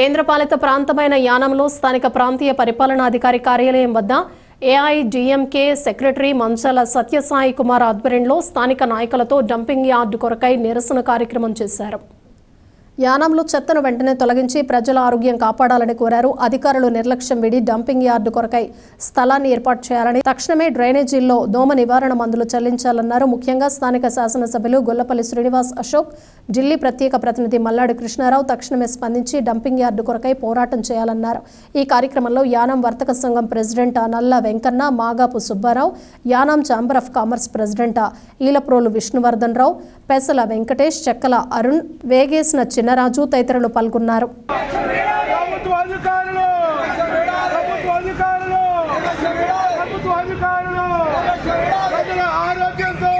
కేంద్రపాలిత ప్రాంతమైన యానంలో స్థానిక ప్రాంతీయ పరిపాలనాధికారి కార్యాలయం వద్ద ఏఐడిఎంకే సెక్రటరీ మంచాల సత్యసాయి కుమార్ ఆధ్వర్యంలో స్థానిక నాయకులతో డంపింగ్ యార్డు కొరకై నిరసన కార్యక్రమం చేశారు. యానంలో చెత్తను వెంటనే తొలగించి ప్రజల ఆరోగ్యం కాపాడాలని కోరారు. అధికారులు నిర్లక్ష్యం విడి డంపింగ్ యార్డు కొరకై స్థలాన్ని ఏర్పాటు చేయాలని తక్షణమే డ్రైనేజీల్లో దోమ నివారణ మందులు చెల్లించాలన్నారు. ముఖ్యంగా స్థానిక శాసనసభ్యులు గొల్లపల్లి శ్రీనివాస్ అశోక్ ఢిల్లీ ప్రత్యేక ప్రతినిధి మల్లాడి కృష్ణారావు తక్షణమే స్పందించి డంపింగ్ యార్డు కొరకై పోరాటం చేయాలన్నారు. ఈ కార్యక్రమంలో యానం వర్తక సంఘం president Nalla Venkanna Magapu Subbarao Yanam chamber of commerce president Eelaprolu Vishnuvardhan Rao Pesala Venkatesh Chekkala Arun Vegesina Chinnaraju తదితరులు పాల్గొన్నారు. ఆరోగ్య అధికారులు ప్రభుత్వ అధికారులు ప్రభుత్వ అధికారులు ప్రజల ఆరోగ్యంతో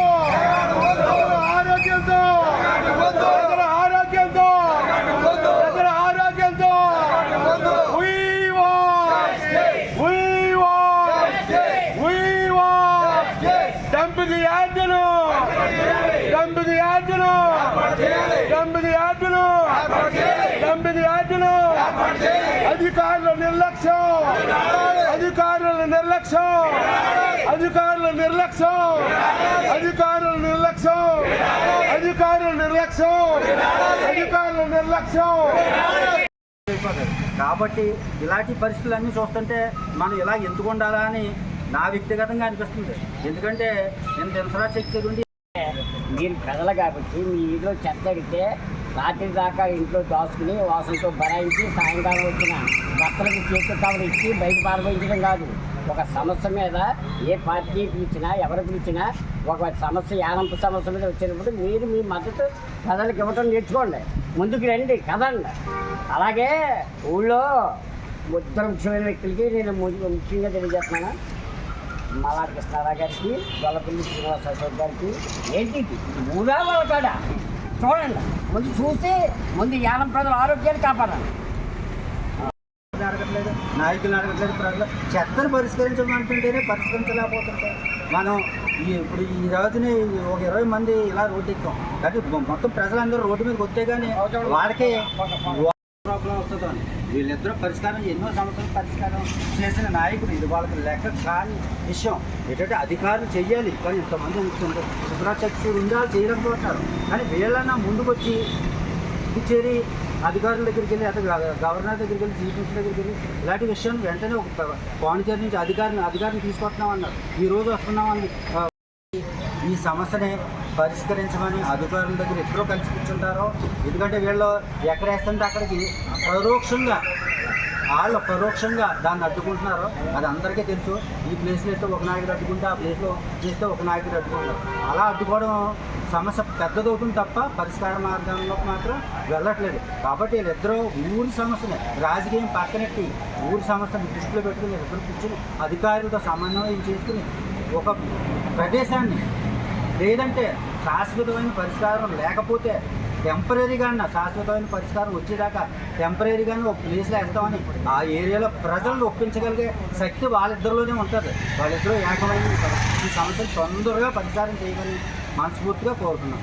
ప్రజల ఆరోగ్యంతో ప్రజల ఆరోగ్యంతో ప్రజల ఆరోగ్యంతో We want, we want, we want dumping యార్డులు dumping యార్డులు డంపింగ్ యార్డులు డంపింగ్ యార్డులు అధికారుల నిర్లక్ష్యం. అధికారుల నిర్లక్ష్యం. అధికారుల నిర్లక్ష్యం. అధికారుల నిర్లక్ష్యం. అధికారుల నిర్లక్ష్యం. అధికారుల నిర్లక్ష్యం. కాబట్టి ఇలాంటి పరిస్థితులన్నీ చూస్తుంటే మనం ఇలా ఎందుకు ఉండాలా అని నా వ్యక్తిగతంగా అనిపిస్తుంది. ఎందుకంటే నేను ఇన్ఫ్రాస్ట్రక్చర్ ఉండి మీరు ప్రజలు కాబట్టి మీ ఇంట్లో చెత్త అడిగితే రాత్రి దాకా ఇంట్లో దాచుకుని వాసనతో బరాయించి సాయంకాలం వచ్చిన భక్తులకు చేతి కవర్ ఇచ్చి బయట పారబోయించడం కాదు. ఒక సమస్య మీద ఏ పార్టీ పిలిచినా ఎవరు పిలిచినా ఒక సమస్య యానంపు సమస్య మీద వచ్చినప్పుడు మీరు మీ మద్దతు ప్రజలకు ఇవ్వటం నేర్చుకోండి. ముందుకు రండి కదండి. అలాగే ఊళ్ళో ఇద్దరు ముఖ్యమైన వ్యక్తులకి నేను ము- ముఖ్యంగా తెలియజేస్తున్నాను. మల్లాడి కృష్ణారావు గారికి గొల్లపల్లి శ్రీనివాసరావు గారికి ఏంటి ఇది? ఊరా వాళ్ళ కాడా? చూడండి. ముందు చూసి ముందు యానం ప్రజల ఆరోగ్యాన్ని కాపాడాలి. అడగట్లేదు నాయకులు అడగట్లేదు ప్రజలు చెత్తను పరిష్కరించమంటుంటేనే పరిష్కరించలేకపోతుంటే మనం ఈ ఇప్పుడు ఈ రోజుని ఒక ఇరవై మంది ఇలా రోడ్డు ఎక్కాం. కాబట్టి మొత్తం ప్రజలందరూ రోడ్డు మీదకి వస్తే కానీ వాళ్ళకి ప్రాబ్లం వస్తుందని వీళ్ళిద్దరూ పరిష్కారం ఎన్నో సంవత్సరాలు పరిష్కారం చేసిన నాయకుడు ఇది వాళ్ళకి లెక్క కాని విషయం. ఏంటంటే అధికారులు చెయ్యాలి. కానీ ఇంతమంది ఉంటుంటారు శుభ్రచక్షుడు ఉందా? చేయలేకపోతున్నారు. కానీ వీళ్ళన్నా ముందుకొచ్చి పుదుచ్చేరి అధికారుల దగ్గరికి వెళ్ళి అటు గవర్నర్ దగ్గరికి వెళ్ళి చీఫ్ మినిస్టర్ దగ్గరికి వెళ్ళి ఇలాంటి విషయం వెంటనే ఒక పాండిచేరి నుంచి అధికారిని అధికారిని తీసుకొస్తున్నామన్నారు. ఈ రోజు వస్తున్నామని ఈ సమస్యని పరిష్కరించమని అధికారుల దగ్గర ఎప్పుడో కలిసి కూర్చుంటారో ఎందుకంటే వీళ్ళు ఎక్కడ వేస్తుంటే అక్కడికి పరోక్షంగా వాళ్ళు పరోక్షంగా దాన్ని అడ్డుకుంటున్నారో. అది అందరికీ తెలుసు. ఈ ప్లేస్లో అయితే ఒక నాయకుడు అడ్డుకుంటే ఆ ప్లేస్లో చేస్తే ఒక నాయకుడు అడ్డుకుంటారు. అలా అడ్డుకోవడం సమస్య పెద్దదవుతుంది తప్ప పరిష్కార మార్గంలోకి మాత్రం వెళ్ళట్లేదు. కాబట్టి వీళ్ళిద్దరూ ఊరి సమస్యని రాజకీయం పక్కనెట్టి ఊరి సమస్యను దృష్టిలో పెట్టుకుని ఇద్దరు కూర్చుని అధికారులతో సమన్వయం చేసుకుని ఒక ప్రదేశాన్ని లేదంటే శాశ్వతమైన పరిష్కారం లేకపోతే టెంపరీగా శాశ్వతమైన పరిష్కారం వచ్చేదాకా టెంపరీగానే ఒక ప్లేస్లో వెళ్తామని ఆ ఏరియాలో ప్రజలను ఒప్పించగలిగే శక్తి వాళ్ళిద్దరిలోనే ఉంటుంది. వాళ్ళిద్దరూ ఏకమైన ఈ సమస్యను తొందరగా పరిష్కారం చేయగలని మనస్ఫూర్తిగా కోరుతున్నాం.